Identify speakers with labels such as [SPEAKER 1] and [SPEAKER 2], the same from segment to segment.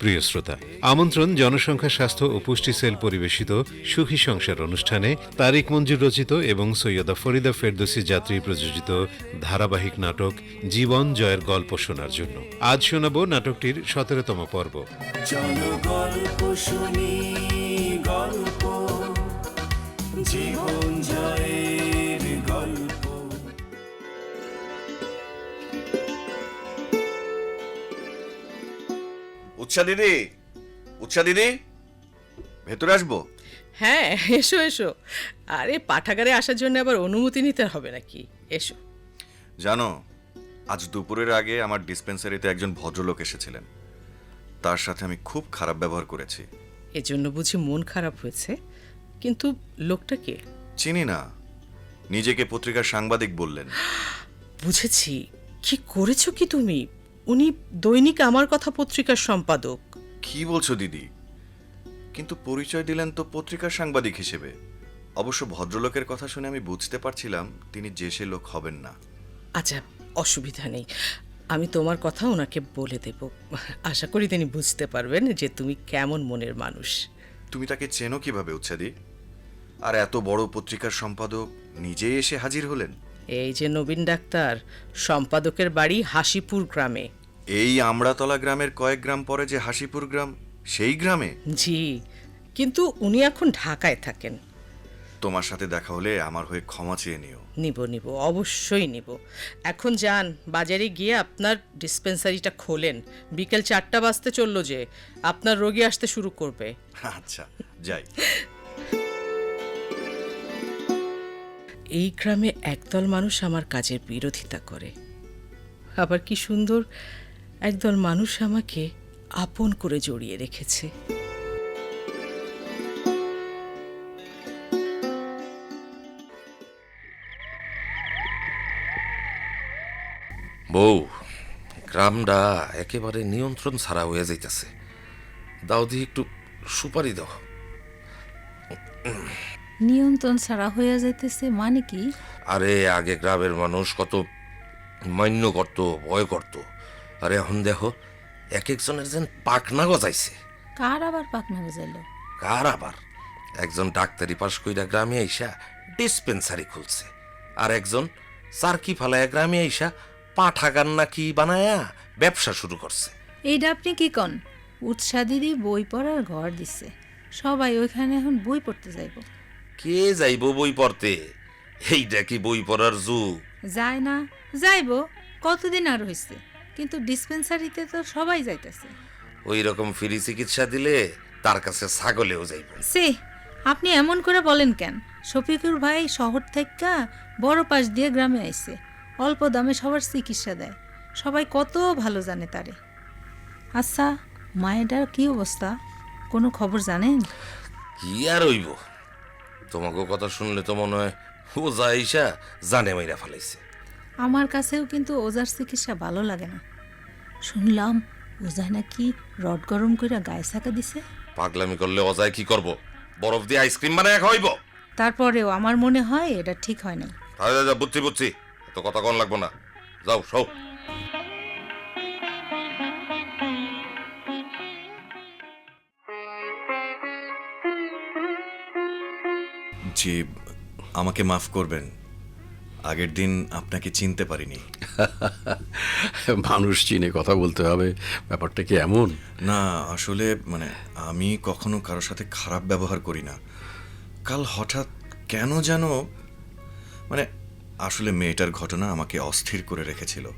[SPEAKER 1] প্রিয় শ্রোতা, আমন্ত্রণ জনসংখ্যা, স্বাস্থ্য ও পুষ্টি সেল পরিবেশিত সুখী সংসার অনুষ্ঠানে তারিক মঞ্জুর রচিত এবং সৈয়দা ফরিদা ফেরদোসি যাত্রী প্রযোজিত ধারাবাহিক নাটক জীবন জয়ের গল্প শোনার জন্য। আজ শোনাব নাটকটির সতেরোতম পর্ব।
[SPEAKER 2] জীবন জয়ের
[SPEAKER 3] উৎসা দিদি উৎসা দিদি ভেতরে আসব?
[SPEAKER 4] হ্যাঁ এসো এসো। আরে পাঠাগারে আসার জন্য আবার অনুমতি নিতে হবে নাকি? এসো।
[SPEAKER 3] জানো আজ দুপুরের আগে আমার ডিসপেন্সারিতে একজন ভদ্রলোক এসেছিলেন। তার সাথে আমি খুব খারাপ ব্যবহার করেছি।
[SPEAKER 4] এজন্য বুঝি মন খারাপ হয়েছে? কিন্তু লোকটা কে?
[SPEAKER 3] চিনি না। নিজেকে পত্রিকার সাংবাদিক বললেন।
[SPEAKER 4] বুঝেছি। কি করেছ কি তুমি? উনি দৈনিক আমার কথা পত্রিকার সম্পাদক।
[SPEAKER 3] কি বলছো দিদি? কিন্তু পরিচয় দিলেন তো পত্রিকার সাংবাদিক হিসেবে। অবশ্য ভদ্রলোকের কথা শুনে আমি বুঝতে পারছিলাম তিনি যে সে লোক হবেন না।
[SPEAKER 4] আচ্ছা অসুবিধা নেই। আমি তোমার কথা ওনাকে বলে দেব। আশা করি তিনি বুঝতে পারবেন যে তুমি কেমন মনের মানুষ।
[SPEAKER 3] তুমি তাকে চেনো কীভাবে উৎসাদি আর এত বড় পত্রিকার সম্পাদক নিজেই এসে হাজির হলেন?
[SPEAKER 4] এই যে নবীন ডাক্তার সম্পাদকের বাড়ি হাসিপুর গ্রামে।
[SPEAKER 3] এই আমড়াতলা গ্রামের কয়েক গ্রাম পরে যে হাসিপুর গ্রাম সেই গ্রামে?
[SPEAKER 4] জি কিন্তু উনি এখন ঢাকায় থাকেন।
[SPEAKER 3] তোমার সাথে দেখা হলে আমার হয়ে ক্ষমা চেয়ে নিও।
[SPEAKER 4] নিব নিব অবশ্যই নিব। এখন যান বাজারে গিয়ে আপনার ডিসপেন্সারিটা খোলেন। বিকেল চারটা বাজতে চলল যে আপনার রোগী আসতে শুরু করবে।
[SPEAKER 3] আচ্ছা যাই।
[SPEAKER 4] এই গ্রামে একদল মানুষ আমার কাজের বিরোধিতা করে। আবার কি সুন্দর একদল মানুষ আমাকে আপন করে জড়িয়ে রেখেছে।
[SPEAKER 5] বউ গ্রামটা একেবারে নিয়ন্ত্রণ ছাড়া হয়ে যাইতেছে। দাও দিয়ে একটু সুপারি দাও।
[SPEAKER 6] নিয়ন্ত্রণ ছাড়া হইয়া যাইতেছে মানে কি?
[SPEAKER 5] আরে আগে গ্রামের মানুষ কত মান্য করত ভয় করত। আরে এখন দেখো এক একজনের যেন পাকনা গজাইছে।
[SPEAKER 6] কার আবার পাকনা গজাইল?
[SPEAKER 5] কার আবার? একজন ডাক্তারি পাশ কইরা গ্রামে আইসা ডিসপেন্সারি খুলছে আর একজন চারকি ফালায়া গ্রামে আইসা পাঠাগান নাকি বানায়া ব্যবসা শুরু করছে।
[SPEAKER 6] এইটা আপনি কি কন? উৎসাহ দিদি বই পড়ার ঘর দিছে। সবাই ওইখানে এখন বই পড়তে যাইব।
[SPEAKER 5] কে যাইব বই পড়তে? এইটা কি বই পড়ার যুগ?
[SPEAKER 6] যায় না যাইব। কতদিন আর হইছে? কিন্তু ডিসপেন্সারিতে তো সবাই যাইতেছে।
[SPEAKER 5] ওই রকম ফ্রি চিকিৎসা দিলে তার কাছে ছাগলেও যাইব।
[SPEAKER 6] সে আপনি এমন করে বলেন কেন? শফিকুর ভাই শহর থেকে বড় পাশ দিয়ে গ্রামে আইছে অল্প দামে সবার চিকিৎসা দেয়। সবাই কত ভালো জানে তারে। আচ্ছা মায়েটার কি অবস্থা? কোনো খবর জানেন?
[SPEAKER 5] কি আর হইব? তোমাকে কথা শুনলে তো মনে হয় ও যাইসা জানে মাইরা ফেলাইছে।
[SPEAKER 6] আমার কাছেও কিন্তু ওজার চিকিৎসা ভালো লাগে না। শুনলাম ওজায় নাকি রড গরম করে গায়ে ছাকা দিছে।
[SPEAKER 5] পাগলামি করলে অজায় কি করব? বরফ দিয়ে আইসক্রিম বানায় খাওয়াইব?
[SPEAKER 6] তারপরেও আমার মনে হয় এটা ঠিক হয় না
[SPEAKER 5] তাহলে যা বুঝছি বুঝছি। এত কথা কন লাগবো না। যাও সব
[SPEAKER 3] জি আমাকে মাফ করবেন। আগের দিন আপনাকে চিনতে পারিনি।
[SPEAKER 7] মানুষ চিনে কথা বলতে হবে ব্যাপারটা কি এমন?
[SPEAKER 3] না আসলে মানে আমি কখনো কারোর সাথে খারাপ ব্যবহার করি না। কাল হঠাৎ কেন যেন মানে আসলে মেয়েটার ঘটনা আমাকে অস্থির করে রেখেছিল।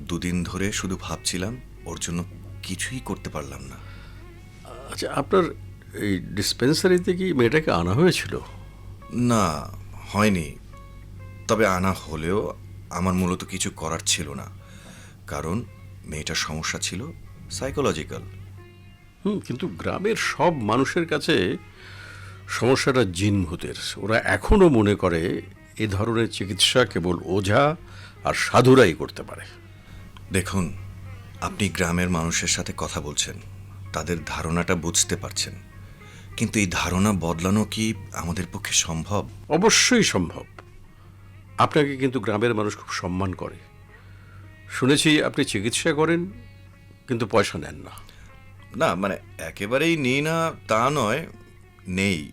[SPEAKER 3] দুদিন ধরে শুধু ভাবছিলাম ওর জন্য কিছুই করতে পারলাম না।
[SPEAKER 7] আচ্ছা আপনার এই ডিসপেন্সারিতে কি মেয়েটাকে আনা হয়েছিল?
[SPEAKER 3] না হয়নি। তবে আনা হলেও আমার মূলত কিছু করার ছিল না। কারণ মেয়েটার সমস্যা ছিল সাইকোলজিক্যাল
[SPEAKER 7] হুম কিন্তু গ্রামের সব মানুষের কাছে সমস্যাটা জিনভূতের। ওরা এখনও মনে করে এ ধরনের চিকিৎসা কেবল ওঝা আর সাধুরাই করতে পারে।
[SPEAKER 3] দেখুন আপনি গ্রামের মানুষের সাথে কথা বলছেন তাদের ধারণাটা বুঝতে পারছেন। কিন্তু এই ধারণা বদলানো কি আমাদের পক্ষে সম্ভব?
[SPEAKER 7] অবশ্যই সম্ভব। আপনাকে কিন্তু গ্রামের মানুষ খুব সম্মান করে। শুনেছি আপনি চিকিৎসা করেন কিন্তু পয়সা নেন না।
[SPEAKER 3] না মানে একেবারেই নেই না তা নয় নেই।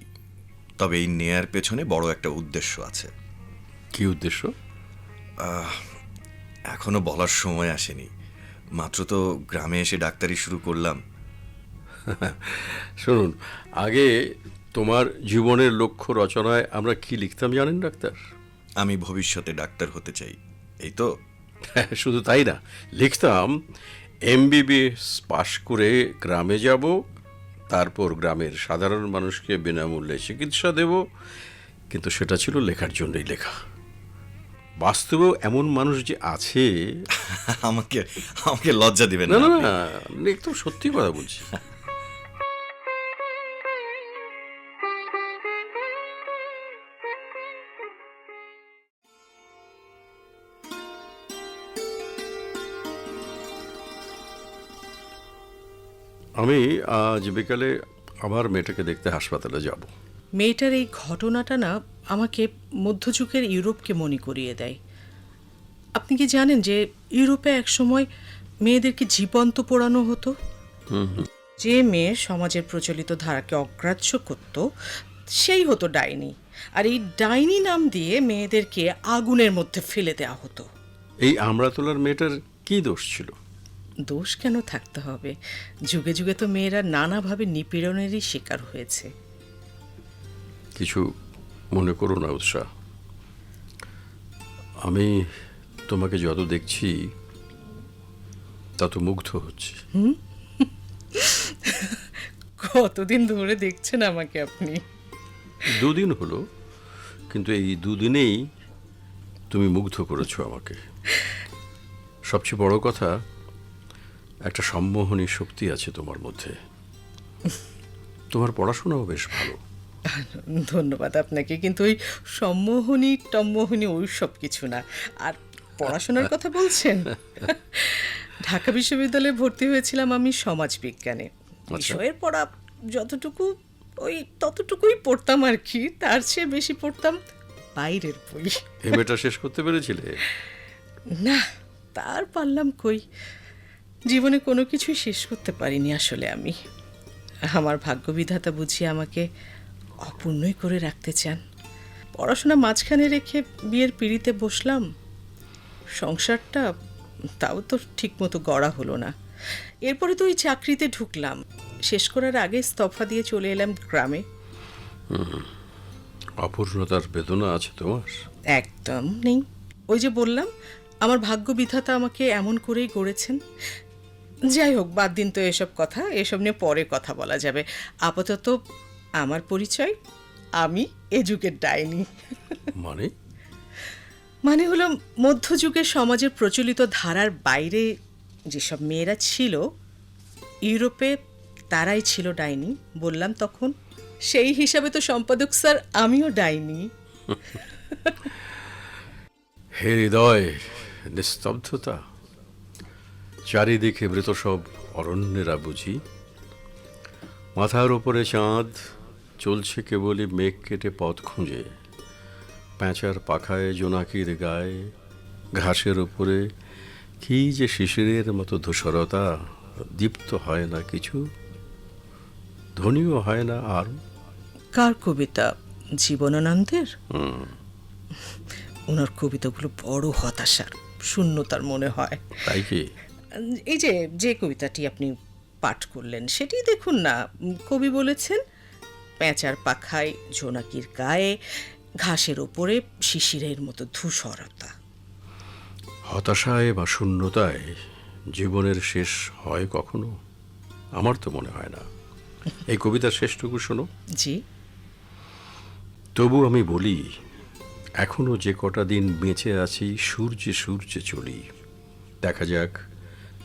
[SPEAKER 3] তবে এই নেয়ার পেছনে বড় একটা উদ্দেশ্য আছে।
[SPEAKER 7] কি উদ্দেশ্য?
[SPEAKER 3] এখনও বলার সময় আসেনি। মাত্র তো গ্রামে এসে ডাক্তারি শুরু করলাম।
[SPEAKER 7] শুনুন আগে তোমার জীবনের লক্ষ্য রচনায় আমরা কি লিখতাম জানেন ডাক্তার?
[SPEAKER 3] আমি ভবিষ্যতে ডাক্তার হতে চাই। এই তো?
[SPEAKER 7] শুধু তাই না। লিখতাম এমবিবিএস পাশ করে গ্রামে যাব তারপর গ্রামের সাধারণ মানুষকে বিনামূল্যে চিকিৎসা দেব কিন্তু সেটা ছিল লেখার জন্যই লেখা। বাস্তবেও এমন মানুষ যে আছে
[SPEAKER 3] আমাকে আমাকে লজ্জা দিবেন
[SPEAKER 7] না
[SPEAKER 3] না
[SPEAKER 7] একদম সত্যি কথা বলছি আমি আজ বিকালে আমার মেয়েটাকে দেখতে হাসপাতালে যাব।
[SPEAKER 4] মেয়েটার এই ঘটনাটা না আমাকে মধ্যযুগের ইউরোপকে মনে করিয়ে দেয়। আপনি কি জানেন যে ইউরোপে একসময় মেয়েদেরকে জীবন্ত পোড়ানো হতো? যে মেয়ে সমাজের প্রচলিত ধারাকে অগ্রাহ্য করত সেই হতো ডাইনি। আর এই ডাইনি নাম দিয়ে মেয়েদেরকে আগুনের মধ্যে ফেলে দেওয়া হতো।
[SPEAKER 7] এই আমরাতলার মেয়েটার কি দোষ ছিল?
[SPEAKER 4] দোষ কেন থাকতে হবে? যুগে যুগে তো মেয়েরা নানাভাবে নিপীড়নেরই শিকার হয়েছে।
[SPEAKER 7] কিছু মনে করো না উৎসাহ আমি তোমাকে যত দেখছি তত মুগ্ধ হচ্ছি।
[SPEAKER 4] কতদিন ধরে দেখছেন আমাকে আপনি?
[SPEAKER 7] দুদিন হলো কিন্তু এই দুদিনেই তুমি মুগ্ধ করেছ আমাকে। সবচেয়ে বড় কথা একটা সম্মোহনী শক্তি আছে তোমার মধ্যে। তোমার পড়াশোনাও বেশ ভালো।
[SPEAKER 4] ধন্যবাদ আপনাকে কিন্তু ওই সম্মোহনী টম্মোহনী ওই সব কিছু না। আর পড়াশোনার কথা বলছেন? ঢাকা বিশ্ববিদ্যালয়ে ভর্তি হয়েছিলাম আমি সমাজ বিজ্ঞানে। বিষয়ের পড়া যতটুকু ওই ততটুকুই পড়তাম আর কি তার চেয়ে বেশি পড়তাম বাইরের বই।
[SPEAKER 7] এমএটা শেষ করতে পেরেছিলে?
[SPEAKER 4] না তার পারলাম কই? জীবনে কোনো কিছুই শেষ করতে পারিনি আসলে আমি। আমার ভাগ্যবিধাতা বুঝি আমাকে অপূর্ণই করে রাখতে চান। পড়াশোনা মাঝখানে রেখে বিয়ের পিড়িতে বসলাম। সংসারটা তাও তো ঠিকমতো গড়া হলো না। এরপরে তো ওই চাকরিতে ঢুকলাম। শেষ করার আগে স্তফা দিয়ে চলে এলাম গ্রামে।
[SPEAKER 7] অপূর্ণতার বেদনা আছে তোমার?
[SPEAKER 4] একদম নেই। ওই যে বললাম আমার ভাগ্য বিধাতা আমাকে এমন করেই গড়েছেন যাই হোক বাদ দিন তো এসব কথা। এসব নিয়ে পরে কথা বলা যাবে। আপাতত আমার পরিচয় আমি এ যুগের ডাইনি।
[SPEAKER 7] মানে?
[SPEAKER 4] মানে হলো মধ্যযুগের সমাজের প্রচলিত ধারার বাইরে যেসব মেয়েরা ছিল ইউরোপে তারাই ছিল ডাইনি। বললাম তখন সেই হিসাবে তো সম্পাদক স্যার আমিও ডাইনি।
[SPEAKER 7] হে হৃদয় নিস্তব্ধতা। চারিদিকে মৃত সব অরণ্যেরা বুঝি। মাথার ওপরে চাঁদ চলছে কেবলই মেঘ কেটে পথ খুঁজে। প্যাঁচার পাখায় জোনাকির গায়ে ঘাসের ওপরে কি যে শিশিরের মতো ধূসরতা দীপ্ত হয় না কিছু ধ্বনিও হয় না আর
[SPEAKER 4] কার কবিতা? জীবনানন্দের? ওনার কবিতাগুলো বড় হতাশার শূন্যতার মনে হয়।
[SPEAKER 7] তাই কি?
[SPEAKER 4] এই যে যে কবিতাটি আপনি পাঠ করলেন সেটি দেখুন না। কবি বলেছেন পেঁচার পাখায় জোনাকির গায়ে ঘাসের ওপরে শিশিরের মতো ধূসরতা।
[SPEAKER 7] হতাশায় বা শূন্যতায় জীবনের শেষ হয় কখনো? আমার তো মনে হয় না। এই কবিতার শেষটুকু শোনো।
[SPEAKER 4] জি।
[SPEAKER 7] তবু আমি বলি এখনও যে কটা দিন বেঁচে আছি সূর্যে সূর্যে চলি। দেখা যাক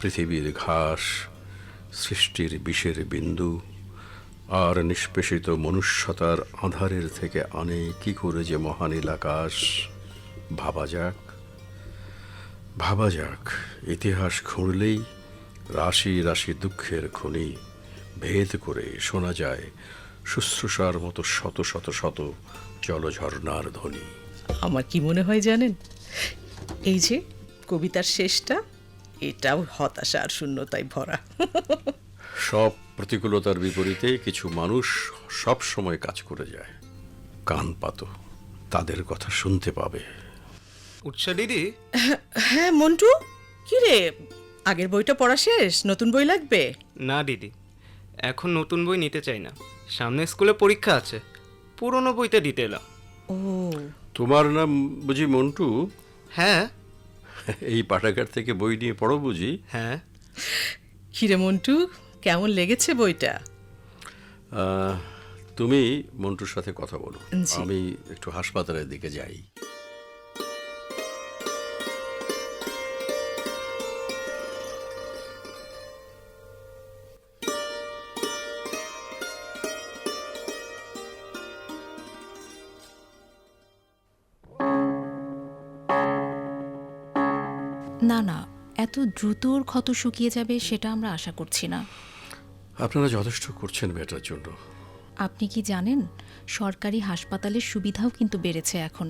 [SPEAKER 7] পৃথিবীর ঘাস, সৃষ্টির বিষের বিন্দু আর নিষ্পেষিত মনুষ্যতার আধারের থেকে আনে কি করে যে মহানীল আকাশ ভাবা যাক ভাবা যাক, ইতিহাস খুঁড়লেই রাশি রাশি দুঃখের খনি ভেদ করে শোনা যায় শুশ্রূষার মতো শত শত শত জলঝর্ণার ধ্বনি।
[SPEAKER 4] আমার কি মনে হয় জানেন? এই যে কবিতার শেষটা এটাও হতাশা আর শূন্যতায় ভরা।
[SPEAKER 7] সব প্রতিকূলতার বিপরীতে কিছু মানুষ সব সময় কাজ করে যায়। কান পাতো তাদের কথা শুনতে পাবে।
[SPEAKER 8] উৎসা দিদি?
[SPEAKER 4] হ্যাঁ মন্টু? কি রে? আগের বইটা পড়া শেষ? নতুন বই লাগবে?
[SPEAKER 8] না দিদি এখন নতুন বই নিতে চাই না। সামনে স্কুলে পরীক্ষা আছে পুরনো বইতে দিতে এলাম।
[SPEAKER 4] ও।
[SPEAKER 7] তোমার নাম বুঝি মন্টু?
[SPEAKER 8] হ্যাঁ
[SPEAKER 7] এই পাঠাগার থেকে বই নিয়ে পড়ো বুঝি।
[SPEAKER 8] হ্যাঁ।
[SPEAKER 4] কিরে মন্টু কেমন লেগেছে বইটা?
[SPEAKER 7] আহ, তুমি মন্টুর সাথে কথা বলো। আমি একটু হাসপাতালের দিকে যাই।
[SPEAKER 9] না না এত দ্রুত ওর ক্ষত শুকিয়ে যাবে সেটা আমরা আশা করছি না।
[SPEAKER 7] আপনারা যথেষ্ট করছেন মেয়েটার জন্য।
[SPEAKER 9] আপনি কি জানেন সরকারি হাসপাতালের সুবিধাও কিন্তু বেড়েছে এখন।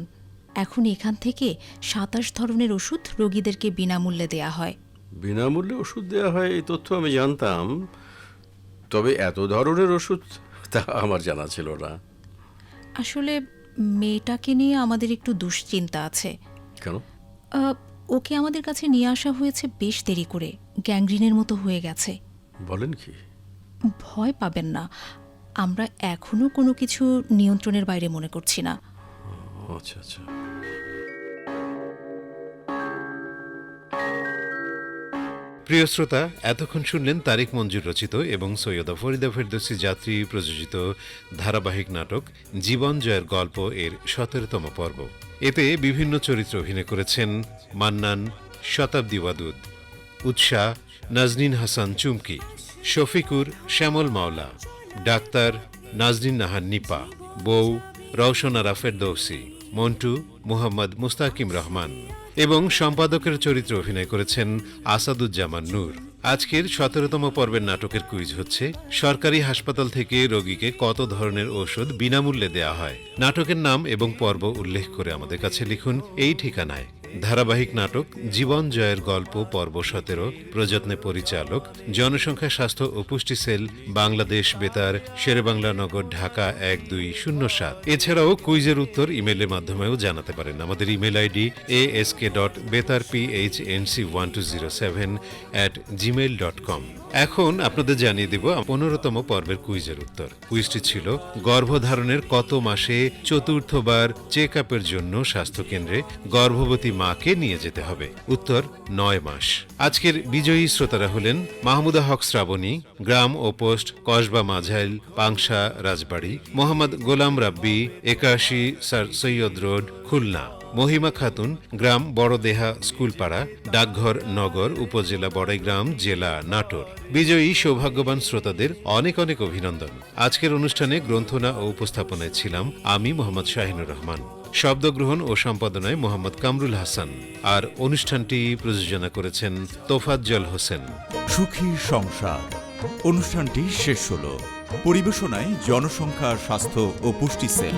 [SPEAKER 9] এখন এখান থেকে সাতাশ ধরনের ওষুধ রোগীদেরকে বিনামূল্যে দেয়া হয়।
[SPEAKER 7] বিনামূল্যে ওষুধ দেওয়া হয় এই তথ্য আমি জানতাম। তবে এত ধরনের ওষুধ তা আমার জানা ছিল না।
[SPEAKER 9] আসলে মেয়েটাকে নিয়ে আমাদের একটু দুশ্চিন্তা আছে।
[SPEAKER 7] কেন?
[SPEAKER 9] ওকে আমাদের কাছে নিয়ে আসা হয়েছে বেশ দেরি করে। গ্যাংগ্রিনের মতো হয়ে গেছে।
[SPEAKER 7] বলেন কি?
[SPEAKER 9] ভয় পাবেন না। আমরা এখনও কোনো কিছু নিয়ন্ত্রণের বাইরে মনে করছি না।
[SPEAKER 7] আচ্ছা আচ্ছা।
[SPEAKER 1] প্রিয় শ্রোতা, এতক্ষণ শুনলেন তারিক মঞ্জুর রচিত এবং সৈয়দা ফরিদা ফেরদৌসি যাত্রী প্রযোজিত ধারাবাহিক নাটক জীবন জয়ের গল্প এর সতেরোতম পর্ব। এতে বিভিন্ন চরিত্রে অভিনয় করেছেন মান্নান, শতাব্দী ওয়াদুদ উৎসাহ নাজনীন হাসান চুমকি, শফিকুর, শ্যামল মাওলা, ডাক্তার নাজনীন নাহান নিপা, বউ রওশনারা ফেরদৌসি, মন্টু মুহাম্মদ মুস্তাকিম রহমান। এবং সম্পাদকের চরিত্রে অভিনয় করেছেন আসাদুজ্জামান নূর। আজকের সতেরোতম পর্বের নাটকের কুইজ হচ্ছে, সরকারি হাসপাতাল থেকে রোগীকে কত ধরনের ওষুধ বিনামূল্যে দেওয়া হয়? নাটকের নাম এবং পর্ব উল্লেখ করে আমাদের কাছে লিখুন এই ঠিকানায়। ধারাবাহিক নাটক জীবন জয়ের গল্প পর্ব সতেরো, প্রযত্নে পরিচালক, জনসংখ্যা স্বাস্থ্য ও পুষ্টি সেল, বাংলাদেশ বেতার, শেরেবাংলা নগর, ঢাকা এক দুই শূন্য সাত। এছাড়াও কুইজের উত্তর ইমেলের মাধ্যমেও জানাতে পারেন। আমাদের email ID A S K dot Betar P H N C one two zero seven at Gmail dot com. এখন আপনাদের জানিয়ে দেব পনেরোতম পর্বের কুইজের উত্তর। কুইজটি ছিল, গর্ভধারণের কত মাসে চতুর্থবার চেক আপের জন্য স্বাস্থ্যকেন্দ্রে গর্ভবতী মাকে নিয়ে যেতে হবে? উত্তর, নয় মাস। আজকের বিজয়ী শ্রোতারা হলেন মাহমুদা হক শ্রাবণী, গ্রাম ও পোস্ট, কসবা মাঝাইল, পাংশা রাজবাড়ী, মোহাম্মদ গোলাম রাব্বি, একাশি, স্যার সৈয়দ রোড, খুলনা। মহিমা খাতুন, গ্রাম বড়দেহা স্কুলপাড়া, ডাকঘর, নগর, উপজেলা বড়াইগ্রাম, জেলা নাটোর। বিজয়ী সৌভাগ্যবান শ্রোতাদের অনেক অনেক অভিনন্দন। আজকের অনুষ্ঠানে গ্রন্থনা ও উপস্থাপনায় ছিলাম আমি মোহাম্মদ শাহিনুর রহমান। শব্দগ্রহণ ও সম্পাদনায় মোহাম্মদ কামরুল হাসান। আর অনুষ্ঠানটি প্রযোজনা করেছেন তোফাজ্জল হোসেন।
[SPEAKER 10] সুখী সংসার। অনুষ্ঠানটি শেষ হলো। পরিবেশনায় জনসংখ্যা, স্বাস্থ্য ও পুষ্টি সেল।